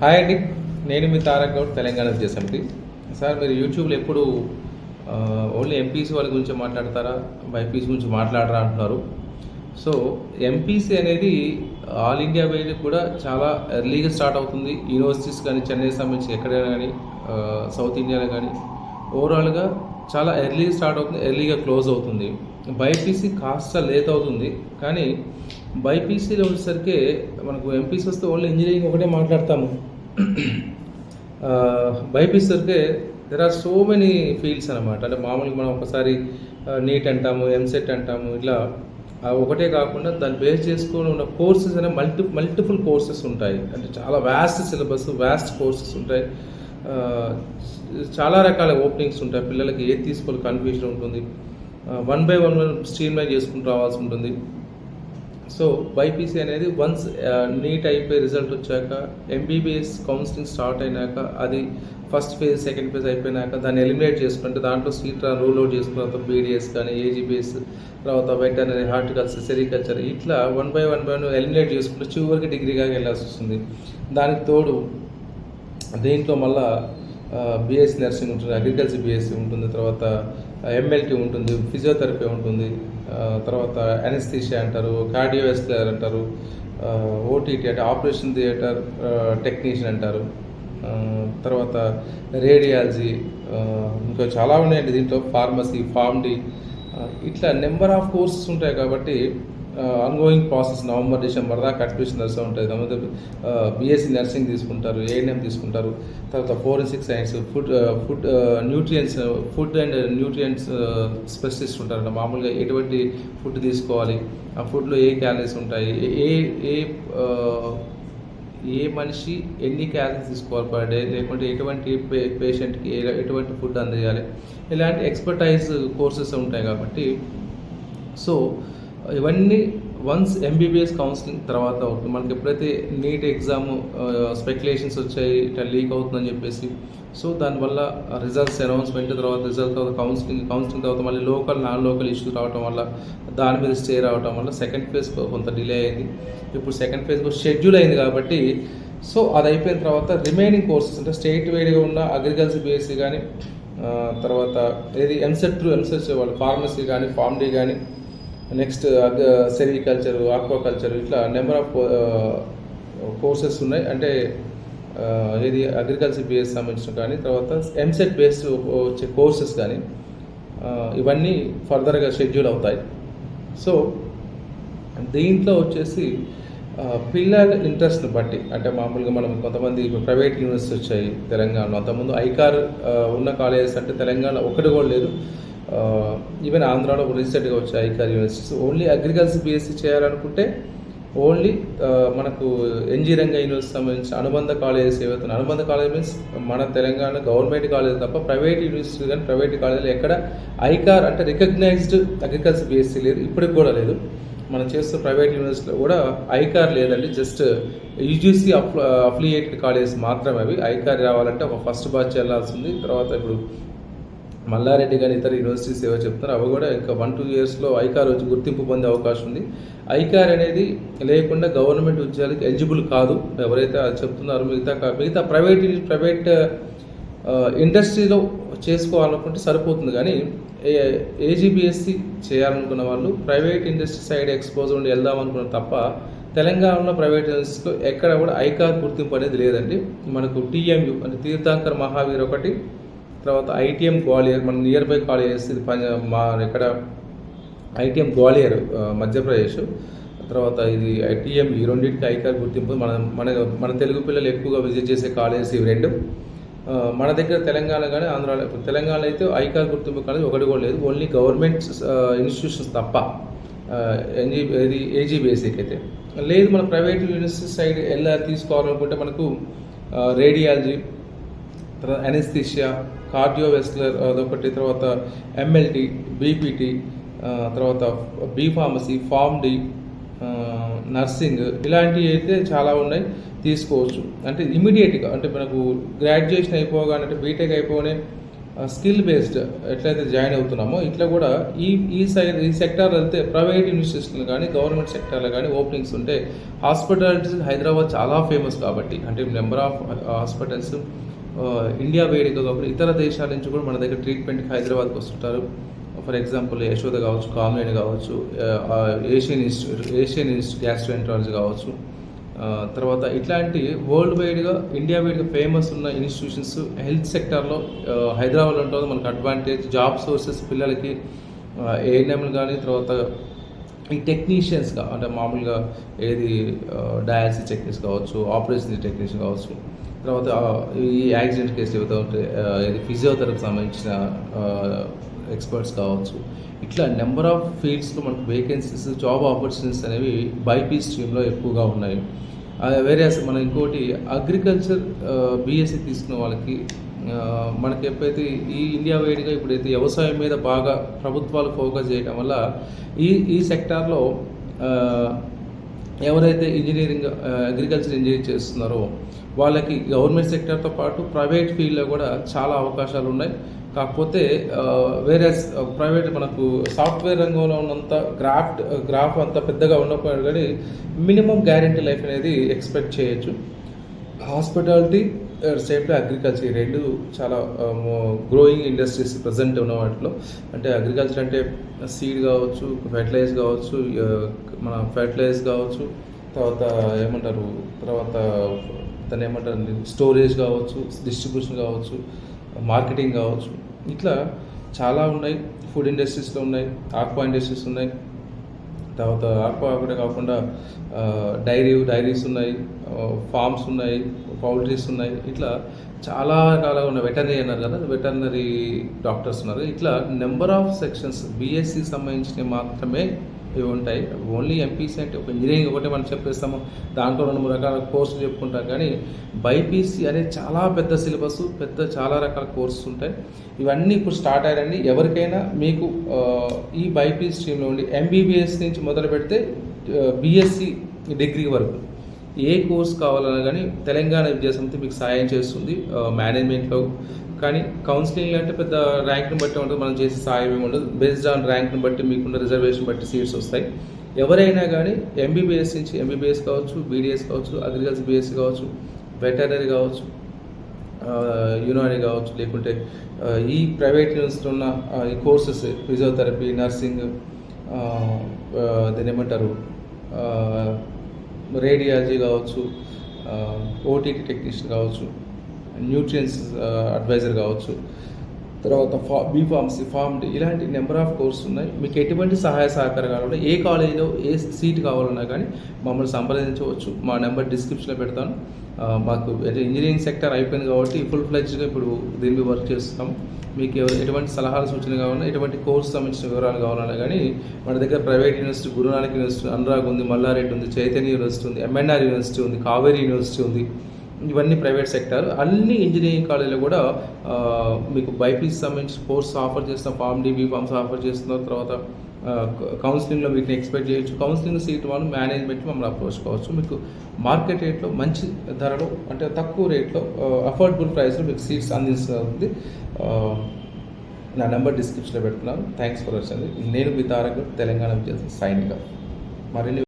Hi అండి. నేను మీ తారక్ గౌడ్ తెలంగాణ విద్యాసమితి సార్ మీరు యూట్యూబ్లో ఎప్పుడు ఓన్లీ ఎంపీసీ వాళ్ళ గురించి మాట్లాడతారా? బైపీసీ గురించి మాట్లాడరా అంటున్నారు. సో ఎంపీసీ అనేది ఆల్ ఇండియా వైడ్ కూడా చాలా ఎర్లీగా స్టార్ట్ అవుతుంది. యూనివర్సిటీస్ కానీ చెన్నై సంబంధించి ఎక్కడైనా కానీ సౌత్ ఇండియాలో కానీ ఓవరాల్గా చాలా ఎర్లీగా స్టార్ట్ అవుతుంది ఎర్లీగా క్లోజ్ అవుతుంది. బైపీసీ కాస్త లేట్ అవుతుంది. కానీ బైపీసీలో వచ్చేసరికి మనకు ఎంపీసీ వస్తే ఓన్లీ ఇంజనీరింగ్ ఒకటే మాట్లాడతాము. బైపీసీ వరకే there are so many fields అనమాట అంటే మామూలుగా మనం ఒకసారి నీట్ అంటాము ఎంసెట్ అంటాము ఇట్లా ఒకటే కాకుండా దాన్ని బేస్ చేసుకొని ఉన్న కోర్సెస్ అనే మల్టి మల్టిపుల్ కోర్సెస్ ఉంటాయి. అంటే చాలా వ్యాస్ట్ సిలబస్ వ్యాస్ట్ కోర్సెస్ ఉంటాయి. చాలా రకాల ఓపెనింగ్స్ ఉంటాయి. పిల్లలకి ఏది తీసుకోవాలి కన్ఫ్యూజన్ ఉంటుంది. One by one one stream line చేసుకుంటూ రావాల్సి ఉంటుంది. సో బైపీసీ అనేది వన్స్ నీట్ uh, అయిపోయి రిజల్ట్ వచ్చాక ఎంబీబీఎస్ కౌన్సిలింగ్ స్టార్ట్ అయినాక అది ఫస్ట్ ఫేజ్ సెకండ్ ఫేజ్ అయిపోయినాక దాన్ని ఎలిమినేట్ చేసుకుంటే దాంట్లో సీట్ రూల్ అవుట్ చేసుకున్న తర్వాత బీడీఎస్ కానీ ఏజీబీఎస్ తర్వాత వెటర్నరీ హార్టికల్చర్ సెరికల్చర్ ఇట్లా one by one by one eliminate చేసుకుంటే చివరికి డిగ్రీగా వెళ్ళాల్సి వస్తుంది. దానికి తోడు దీంట్లో మళ్ళీ బీఎస్సీ నర్సింగ్ ఉంటుంది అగ్రికల్చర్ బీఎస్సీ ఉంటుంది తర్వాత ఎంఎల్టీ ఉంటుంది ఫిజియోథెరపీ ఉంటుంది తర్వాత అనస్థీషియా అంటారు కార్డియోవెస్కులర్ అంటారు ఓటీటీ అంటే ఆపరేషన్ థియేటర్ టెక్నీషియన్ అంటారు తర్వాత రేడియాలజీ ఇంకా చాలా ఉన్నాయండి దీంట్లో ఫార్మసీ ఫార్మ్డీ ఇట్లా నెంబర్ ఆఫ్ కోర్సెస్ ఉంటాయి కాబట్టి ఆన్గోయింగ్ ప్రాసెస్ నవంబర్ డిసెంబర్ దాకా అడ్మిషన్ నడుస్తూ ఉంటుంది తర్వాత బీఎస్సీ నర్సింగ్ తీసుకుంటారు ఏఎన్ఎం తీసుకుంటారు. తర్వాత forensic science food food nutrients food and nutrients specialist ఉంటారు మామూలుగా ఎటువంటి ఫుడ్ తీసుకోవాలి? ఆ ఫుడ్లో ఏ క్యాలరీస్ ఉంటాయి? ఏ ఏ ఏ మనిషి ఎన్ని క్యాలరీస్ తీసుకోవాలి పర్ డే లేకుంటే ఎటువంటి పే పేషెంట్కి ఎటువంటి ఫుడ్ అందజేయాలి ఇలాంటి ఎక్స్పర్టైజ్ కోర్సెస్ ఉంటాయి కాబట్టి సో ఇవన్నీ వన్స్ ఎంబీబీఎస్ కౌన్సిలింగ్ తర్వాత అవుతుంది. మనకి ఎప్పుడైతే నీట్ ఎగ్జామ్ స్పెక్యులేషన్స్ వచ్చాయి ఇట్లా లీక్ అవుతుందని చెప్పేసి సో దానివల్ల రిజల్ట్స్ అనౌన్స్మెంట్ తర్వాత రిజల్ట్ తర్వాత కౌన్సిలింగ్ కౌన్సిలింగ్ తర్వాత మళ్ళీ లోకల్ నాన్ లోకల్ ఇష్యూస్ రావడం వల్ల దాని మీద స్టే రావడం వల్ల సెకండ్ ఫేజ్ కొంత డిలే అయింది. ఇప్పుడు సెకండ్ ఫేజ్ షెడ్యూల్ అయింది కాబట్టి సో అది అయిపోయిన తర్వాత రిమైనింగ్ కోర్సెస్ అంటే స్టేట్ వైడ్గా ఉన్న అగ్రికల్చర్ బీఎస్సీ కానీ తర్వాత ఏది ఎంసెట్ త్రూ ఎంసెట్ వాళ్ళు ఫార్మసీ కానీ ఫార్మ్డీ కానీ నెక్స్ట్ సెరికల్చర్ ఆక్వాకల్చర్ ఇట్లా నెంబర్ ఆఫ్ కోర్సెస్ ఉన్నాయి. అంటే uh, ఏది అగ్రికల్చర్ బేస్ సంబంధించిన కానీ తర్వాత ఎంసెట్ బేస్ uh, వచ్చే కోర్సెస్ కానీ uh, ఇవన్నీ ఫర్దర్గా షెడ్యూల్ అవుతాయి. సో దీంట్లో వచ్చేసి పిల్లల ఇంట్రెస్ట్ని బట్టి అంటే మామూలుగా మనం కొంతమంది ప్రైవేట్ యూనివర్సిటీ వచ్చాయి తెలంగాణలో. అంతకుముందు ఐకార్ ఉన్న కాలేజెస్ అంటే తెలంగాణ ఒకటి కూడా లేదు. Uh, ఈవెన్ ఆంధ్రాలో రీసెంట్గా వచ్చాయి ICAR universities only agriculture BSc చేయాలనుకుంటే ఓన్లీ uh, మనకు ఎన్జీరంగ యూనివర్సిటీ సంబంధించిన అనుబంధ కాలేజెస్ ఏవైతే అనుబంధ కాలేజ్ మీన్స్ మన తెలంగాణ గవర్నమెంట్ కాలేజ్ తప్ప ప్రైవేట్ యూనివర్సిటీ కానీ ప్రైవేట్ కాలేజీలు ఎక్కడ ఐకార్ అంటే రికగ్నైజ్డ్ అగ్రికల్చర్ బీఎస్సీ లేదు. ఇప్పటికి కూడా లేదు. మనం చేస్తున్న ప్రైవేట్ యూనివర్సిటీలో కూడా ఐకార్ లేదండి. Just UGC of affiliated colleges మాత్రమే అవి. ఐకార్ రావాలంటే ఒక ఫస్ట్ బ్యాచ్ వెళ్ళాల్సింది. తర్వాత ఇప్పుడు మల్లారెడ్డి కానీ ఇతర యూనివర్సిటీస్ ఏవో చెప్తారు అవి కూడా ఇంకా వన్ టూ ఇయర్స్లో ఐకార్ వచ్చి గుర్తింపు పొందే అవకాశం ఉంది. ఐకార్ అనేది లేకుండా గవర్నమెంట్ ఉద్యోగాలకి ఎలిజిబుల్ కాదు. ఎవరైతే అది చెప్తున్నారో మిగతా కా- మిగతా ప్రైవేట్ ప్రైవేట్ ఇండస్ట్రీలో చేసుకోవాలనుకుంటే సరిపోతుంది. కానీ ఏజీబీఎస్సి చేయాలనుకున్న వాళ్ళు ప్రైవేట్ ఇండస్ట్రీ సైడ్ ఎక్స్పోజ్ ఉండి వెళ్దాం అనుకున్న తప్ప తెలంగాణలో ప్రైవేట్ యూనివర్సిటీలో ఎక్కడ కూడా ఐకార్ గుర్తింపు అనేది లేదండి. మనకు టీఎంయు అంటే తీర్థంకర్ మహావీర్ ఒకటి తర్వాత ఐటీఎం గ్వాలియర్ మన నియర్ బై కాలేజెస్ ఇది పంజ మా ఇక్కడ ఐటీఎం గ్వాలియర్ మధ్యప్రదేశ్. తర్వాత ఇది ఐటీఎం ఈ రెండింటికి ఐకార్ గుర్తింపు. మన మన మన తెలుగు పిల్లలు ఎక్కువగా విజిట్ చేసే కాలేజెస్ ఇవి రెండు. మన దగ్గర తెలంగాణ కానీ ఆంధ్ర తెలంగాణ తెలంగాణలో అయితే ఐకార్ గుర్తింపు కాలేజ్ ఒకటి కూడా లేదు. ఓన్లీ గవర్నమెంట్ ఇన్స్టిట్యూషన్స్ తప్ప ఎన్జీ ఇది ఏజీబీఎస్సీకి అయితే. లేదు మన ప్రైవేట్ యూనివర్సిటీ సైడ్ ఎలా తీసుకోవాలనుకుంటే మనకు రేడియాలజీ తర్వాత అనెస్థిషియా కార్డియోవెస్లర్ అదొకటి తర్వాత ఎంఎల్టీ బీపీటీ తర్వాత బీ ఫార్మసీ ఫార్మ్డి నర్సింగ్ ఇలాంటివి అయితే చాలా ఉన్నాయి తీసుకోవచ్చు. అంటే ఇమీడియట్గా అంటే మనకు గ్రాడ్యుయేషన్ అయిపోగానే అంటే బీటెక్ అయిపోగానే స్కిల్ బేస్డ్ ఎట్లయితే జాయిన్ అవుతున్నామో ఇట్లా కూడా ఈ ఈ సైడ్ ఈ సెక్టార్ వెళ్తే ప్రైవేట్ యూనివర్సిటీస్లో కానీ గవర్నమెంట్ సెక్టార్లో కానీ ఓపెనింగ్స్ ఉంటే హాస్పిటాలిటీస్ హైదరాబాద్ చాలా ఫేమస్ కాబట్టి అంటే నెంబర్ ఆఫ్ హాస్పిటల్స్ ఇండియా వేడిగా కాబట్టి ఇతర దేశాల నుంచి కూడా మన దగ్గర ట్రీట్మెంట్కి హైదరాబాద్కి వస్తుంటారు. ఫర్ ఎగ్జాంపుల్ యశోద కావచ్చు కామ్రేడ్ కావచ్చు Asian Institute Asian Institute gastroenterology కావచ్చు. తర్వాత ఇట్లాంటి వరల్డ్ వైడ్గా ఇండియా వైడ్గా ఫేమస్ ఉన్న ఇన్స్టిట్యూషన్స్ హెల్త్ సెక్టార్లో హైదరాబాద్లో ఉంటుంది మనకు అడ్వాంటేజ్ జాబ్ సోర్సెస్ పిల్లలకి ఏఎన్ఎంలు కానీ తర్వాత ఈ టెక్నీషియన్స్గా అంటే మామూలుగా ఏది డయాలసిస్ టెక్నీషియన్ కావచ్చు ఆపరేషన్ టెక్నీషియన్ కావచ్చు తర్వాత ఈ యాక్సిడెంట్ కేసు ఏవైతే ఉంటే ఇది ఫిజియోథెరపీ సంబంధించిన ఎక్స్పర్ట్స్ కావచ్చు ఇట్లా నెంబర్ ఆఫ్ ఫీల్డ్స్లో మనకు వేకెన్సీస్ జాబ్ ఆపర్చునిటీస్ అనేవి బైపీ స్ట్రీమ్లో ఎక్కువగా ఉన్నాయి. వేరే మనం ఇంకోటి అగ్రికల్చర్ బీఎస్సీ తీసుకున్న వాళ్ళకి మనకి ఎప్పుడైతే ఈ ఇండియా వైడ్గా ఇప్పుడైతే వ్యవసాయం మీద బాగా ప్రభుత్వాలు ఫోకస్ చేయడం వల్ల ఈ ఈ సెక్టార్లో ఎవరైతే ఇంజనీరింగ్ అగ్రికల్చర్ ఇంజనీరింగ్ చేస్తున్నారో వాళ్ళకి గవర్నమెంట్ సెక్టర్తో పాటు ప్రైవేట్ ఫీల్డ్లో కూడా చాలా అవకాశాలు ఉన్నాయి. కాకపోతే వేరే ప్రైవేట్ మనకు సాఫ్ట్వేర్ రంగంలో ఉన్నంత గ్రాఫ్ట్ గ్రాఫ్ అంత పెద్దగా ఉండకపోయాడు కానీ మినిమం గ్యారంటీ లైఫ్ అనేది ఎక్స్పెక్ట్ చేయొచ్చు. హాస్పిటాలిటీ సేఫ్టీ అగ్రికల్చర్ ఈ రెండు చాలా గ్రోయింగ్ ఇండస్ట్రీస్ ప్రజెంట్ ఉన్న వాటిలో. అంటే అగ్రికల్చర్ అంటే సీడ్ కావచ్చు ఫెర్టిలైజ్ కావచ్చు మన ఫెర్టిలైజ్ కావచ్చు తర్వాత ఏమంటారు తర్వాత దాన్ని ఏమంటారు స్టోరేజ్ కావచ్చు డిస్ట్రిబ్యూషన్ కావచ్చు మార్కెటింగ్ కావచ్చు. ఇట్లా చాలా ఉన్నాయి ఫుడ్ ఇండస్ట్రీస్లో ఉన్నాయి ఆక్వా ఇండస్ట్రీస్ ఉన్నాయి తర్వాత ఆక్వా కాకుండా డైరీ డైరీస్ ఉన్నాయి ఫార్మ్స్ ఉన్నాయి పౌల్ట్రీస్ ఉన్నాయి. ఇట్లా చాలా రకాలుగా ఉన్నాయి. వెటర్నరీ అన్నారు కదా వెటర్నరీ డాక్టర్స్ ఉన్నారు. ఇట్లా నెంబర్ ఆఫ్ సెక్షన్స్ బీఎస్సీ సంబంధించినవి మాత్రమే ఇవి ఉంటాయి. ఓన్లీ ఎంపీసీ అంటే ఒక ఇంజనీరింగ్ ఒకటే మనం చెప్పేస్తాము. దాంట్లో రెండు మూడు రకాల కోర్సులు చెప్పుకుంటాం. కానీ బైపీసీ అనేది చాలా పెద్ద సిలబస్ పెద్ద చాలా రకాల కోర్సులు ఉంటాయి. ఇవన్నీ ఇప్పుడు స్టార్ట్ అయ్యారండి ఎవరికైనా మీకు ఈ బైపీ స్ట్రీమ్లో ఉండి ఎంబీబీఎస్ నుంచి మొదలు పెడితే బీఎస్సీ డిగ్రీ వరకు. ఏ కోర్స్ కావాలన్నా కానీ తెలంగాణ విద్యా మీకు సాయం చేస్తుంది. మేనేజ్మెంట్లో కానీ కౌన్సిలింగ్ అంటే పెద్ద ర్యాంక్ని బట్టి ఉంటుంది. మనం చేసే సాయం ఏమి ఉండదు. బేస్డ్ ఆన్ ర్యాంక్ని బట్టి మీకున్న రిజర్వేషన్ బట్టి సీట్స్ వస్తాయి. ఎవరైనా కానీ ఎంబీబీఎస్ నుంచి ఎంబీబీఎస్ కావచ్చు బీడీఎస్ కావచ్చు అగ్రికల్చర్ బీఎస్సీ కావచ్చు వెటర్నరీ కావచ్చు యూనాని కావచ్చు లేకుంటే ఈ ప్రైవేట్ యూనివర్సిటీ ఉన్న ఈ కోర్సెస్ ఫిజియోథెరపీ నర్సింగ్ దాని ఏమంటారు? రేడియాలజీ కావచ్చు ఓటీటీ టెక్నీషియన్ కావచ్చు న్యూట్రియన్స్ అడ్వైజర్ uh, కావచ్చు. తర్వాత ఫా బీ ఫార్మసీ ఫార్మ్ ఇలాంటి నెంబర్ ఆఫ్ కోర్స్ ఉన్నాయి. మీకు ఎటువంటి సహాయ సహకారం కావాలంటే ఏ కాలేజీలో ఏ సీట్ కావాలన్నా కానీ మమ్మల్ని సంప్రదించవచ్చు. మా నెంబర్ డిస్క్రిప్షన్లో పెడతాను. మాకు ఇంజనీరింగ్ సెక్టర్ అయిపోయింది కాబట్టి ఫుల్ ఫ్లెడ్జ్గా ఇప్పుడు దీని మీద వర్క్ చేస్తున్నాం మీకు ఎవరు ఎటువంటి సలహాలు సూచనలు కావాలన్నా ఎటువంటి కోర్స్ సంబంధించిన వివరాలు కావాలన్నా కానీ మన దగ్గర private university Gurunanak university Anurag ఉంది మల్లారెడ్డి ఉంది చైతన్య యూనివర్సిటీ ఉంది ఎంఎన్ఆర్ యూనివర్సిటీ ఉంది కావేరీ యూనివర్సిటీ ఉంది. ఇవన్నీ ప్రైవేట్ సెక్టర్. అన్ని ఇంజనీరింగ్ కాలేజీలో కూడా మీకు బైపీసీ సంబంధించిన కోర్స్ ఆఫర్ చేస్తున్న pharm D B pharms offer చేస్తున్నారు తర్వాత కౌన్సిలింగ్లో వీటిని ఎక్స్పెక్ట్ చేయొచ్చు. కౌన్సిలింగ్ సీట్ వాళ్ళు మేనేజ్మెంట్ మమ్మల్ని అప్రోచ్ కావచ్చు. మీకు మార్కెట్ రేట్లో మంచి ధరలో అంటే తక్కువ రేట్లో అఫోర్డబుల్ ప్రైస్లో మీకు సీట్స్ అందిస్తుంది నా నెంబర్ డిస్క్రిప్షన్లో పెడుతున్నాను. థ్యాంక్స్ ఫర్ వచ్చింది నేను మీ తారక్ తెలంగాణ విద్యార్థి సైనిక. మరిన్ని